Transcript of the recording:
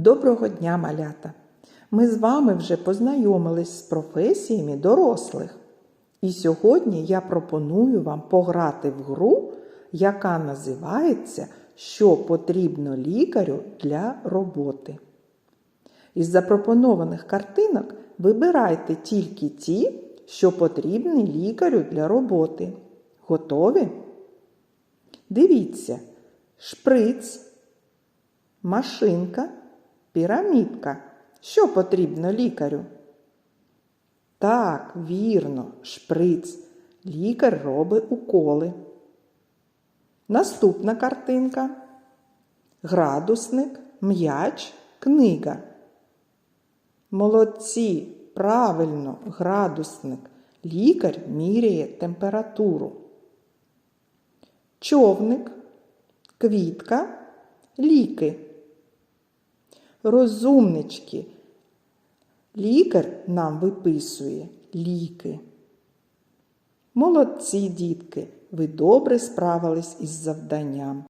Доброго дня, малята! Ми з вами вже познайомились з професіями дорослих. І сьогодні я пропоную вам пограти в гру, яка називається Що потрібно лікарю для роботи. Із запропонованих картинок вибирайте тільки ті, що потрібні лікарю для роботи. Готові? Дивіться, шприц, машинка, пірамідка. Що потрібно лікарю? Так, вірно, шприц. Лікар робить уколи. Наступна картинка. Градусник, м'яч, книга. Молодці, правильно, градусник. Лікар міряє температуру. Човник, квітка, ліки. Розумнички. Лікар нам виписує ліки. Молодці, дітки, ви добре справились із завданням.